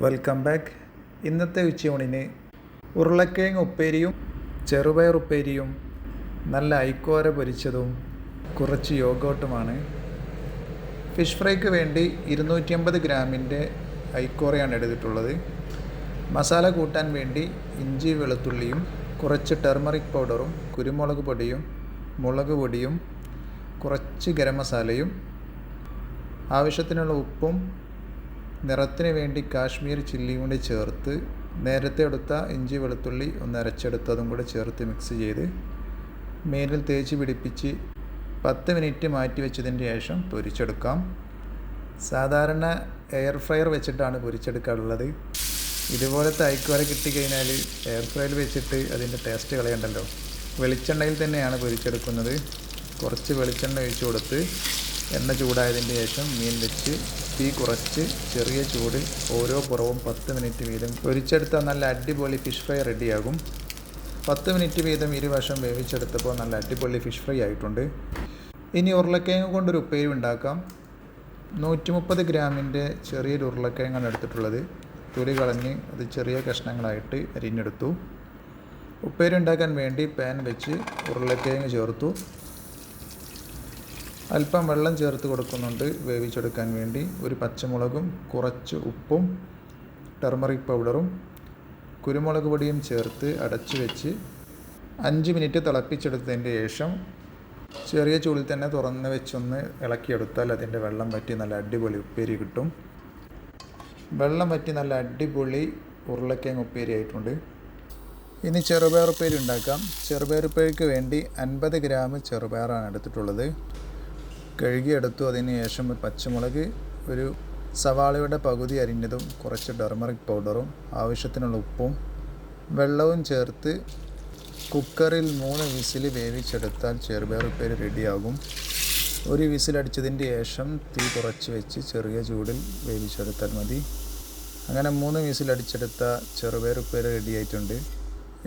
Welcome back ഇന്നത്തെ ഉച്ചയൂണിന് ഉരുളക്കിഴങ്ങ് ഉപ്പേരിയും ചെറുപയർ ഉപ്പേരിയും നല്ല ഐക്കോര പൊരിച്ചതും കുറച്ച് യോഗോട്ടുമാണ്. ഫിഷ് ഫ്രൈക്ക് വേണ്ടി ഇരുന്നൂറ്റി അമ്പത് ഗ്രാമിന്റെ ഐക്കോറയാണ് എടുത്തിട്ടുള്ളത്. മസാല കൂട്ടാൻ വേണ്ടി ഇഞ്ചി വെളുത്തുള്ളിയും കുറച്ച് ടെർമറിക് പൗഡറും കുരുമുളക് പൊടിയും മുളക് പൊടിയും കുറച്ച് ഗരം മസാലയും ആവശ്യത്തിനുള്ള ഉപ്പും നിറത്തിന് വേണ്ടി കാശ്മീർ ചില്ലിയും കൂടി ചേർത്ത് നേരത്തെ എടുത്ത ഇഞ്ചി വെളുത്തുള്ളി ഒന്ന് അരച്ചെടുത്തതും കൂടി ചേർത്ത് മിക്സ് ചെയ്ത് മേലിൽ തേച്ച് പിടിപ്പിച്ച് പത്ത് മിനിറ്റ് മാറ്റി വെച്ചതിന് ശേഷം പൊരിച്ചെടുക്കാം. സാധാരണ എയർ ഫ്രയർ വെച്ചിട്ടാണ് പൊരിച്ചെടുക്കാറുള്ളത്. ഇതുപോലത്തെ കിട്ടി കിട്ടിക്കഴിഞ്ഞാൽ എയർ ഫ്രയർ വെച്ചിട്ട് അതിന്റെ ടേസ്റ്റ് കളയണ്ടല്ലോ. വെളിച്ചെണ്ണയിൽ തന്നെയാണ് പൊരിച്ചെടുക്കുന്നത്. കുറച്ച് വെളിച്ചെണ്ണ ഒഴിച്ചു കൊടുത്ത് എണ്ണ ചൂടായതിന് ശേഷം മീൻ വെച്ച് തീ കുറച്ച് ചെറിയ ചൂടിൽ ഓരോ പുറവും പത്ത് മിനിറ്റ് വീതം പൊരിച്ചെടുത്ത നല്ല അടിപൊളി ഫിഷ് ഫ്രൈ റെഡിയാകും. പത്ത് മിനിറ്റ് വീതം ഇരുവശം വേവിച്ചെടുത്തപ്പോൾ നല്ല അടിപൊളി ഫിഷ് ഫ്രൈ ആയിട്ടുണ്ട്. ഇനി ഉരുളക്കിഴങ്ങ് കൊണ്ടൊരു ഉപ്പേരി ഉണ്ടാക്കാം. നൂറ്റി മുപ്പത് ഗ്രാമിന്റെ ചെറിയൊരു ഉരുളക്കിഴങ്ങാണ് എടുത്തിട്ടുള്ളത്. തൊലി കളഞ്ഞ് അത് ചെറിയ കഷ്ണങ്ങളായിട്ട് അരിഞ്ഞെടുത്തു. ഉപ്പേരി ഉണ്ടാക്കാൻ വേണ്ടി പാൻ വെച്ച് ഉരുളക്കിഴങ്ങ് ചേർത്തു. അല്പം വെള്ളം ചേർത്ത് കൊടുക്കുന്നുണ്ട് വേവിച്ചെടുക്കാൻ വേണ്ടി. ഒരു പച്ചമുളകും കുറച്ച് ഉപ്പും ടെർമറിക് പൗഡറും കുരുമുളക് പൊടിയും ചേർത്ത് അടച്ചു വെച്ച് അഞ്ച് മിനിറ്റ് തിളപ്പിച്ചെടുത്തതിന്റെ ശേഷം ചെറിയ ചൂളിൽ തന്നെ തുറന്ന് വെച്ചൊന്ന് ഇളക്കിയെടുത്താൽ അതിന്റെ വെള്ളം വറ്റി നല്ല അടിപൊളി ഉപ്പേരി കിട്ടും. വെള്ളം വറ്റി നല്ല അടിപൊളി ഉരുളക്കിഴങ്ങ് ഉപ്പേരി ആയിട്ടുണ്ട്. ഇനി ചെറുപയർ ഉപ്പേരി ഉണ്ടാക്കാം. ചെറുപയർ ഉപ്പേരിക്ക് വേണ്ടി അൻപത് ഗ്രാം ചെറുപയറാണ് എടുത്തിട്ടുള്ളത്. കഴുകിയെടുത്തു. അതിന് ശേഷം ഒരു പച്ചമുളക് ഒരു സവാളയുടെ പകുതി അരിഞ്ഞതും കുറച്ച് ടെർമറിക് പൗഡറും ആവശ്യത്തിനുള്ള ഉപ്പും വെള്ളവും ചേർത്ത് കുക്കറിൽ മൂന്ന് വിസിൽ വേവിച്ചെടുത്താൽ ചെറുപയർ ഉപ്പേരി റെഡിയാകും. ഒരു വിസിലടിച്ചതിന്റെ ശേഷം തീ കുറച്ച് വെച്ച് ചെറിയ ചൂടിൽ വേവിച്ചെടുത്താൽ മതി. അങ്ങനെ മൂന്ന് വിസിലടിച്ചെടുത്ത ചെറുപയർ ഉപ്പേരി റെഡിയായിട്ടുണ്ട്.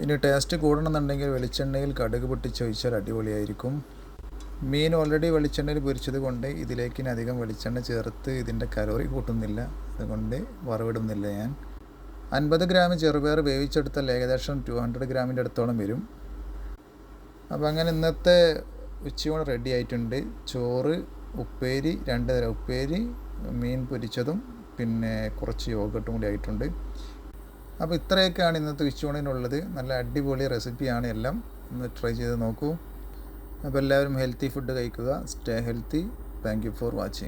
ഇനി ടേസ്റ്റ് കൂടണമെന്നുണ്ടെങ്കിൽ വെളിച്ചെണ്ണയിൽ കടുക് പൊട്ടിച്ചൊഴിച്ചാൽ അടിപൊളിയായിരിക്കും. മീൻ ഓൾറെഡി വെളിച്ചെണ്ണയിൽ പൊരിച്ചത് കൊണ്ട് ഇതിലേക്ക് ഇനി അധികം വെളിച്ചെണ്ണ ചേർത്ത് ഇതിന്റെ കലോറി കൂട്ടുന്നില്ല. അതുകൊണ്ട് വറവിടുന്നില്ല ഞാൻ. അൻപത് ഗ്രാം ചെറുപയർ വേവിച്ചെടുത്താൽ ഏകദേശം ടു ഹൺഡ്രഡ് ഗ്രാമിന്റെ അടുത്തോളം വരും. അപ്പോൾ അങ്ങനെ ഇന്നത്തെ ഉച്ചയൂണ് റെഡി ആയിട്ടുണ്ട്. ചോറ് ഉപ്പേരി രണ്ട് തരം ഉപ്പേരി മീൻ പൊരിച്ചതും പിന്നെ കുറച്ച് യോഗട്ടും കൂടി ആയിട്ടുണ്ട്. അപ്പോൾ ഇത്രയൊക്കെയാണ് ഇന്നത്തെ ഉച്ചയൂണിനുള്ളത്. നല്ല അടിപൊളി റെസിപ്പിയാണ് എല്ലാം. ഒന്ന് ട്രൈ ചെയ്ത് നോക്കൂ. അപ്പോൾ എല്ലാവരും ഹെൽത്തി ഫുഡ് കഴിക്കുക. Stay healthy thank you for watching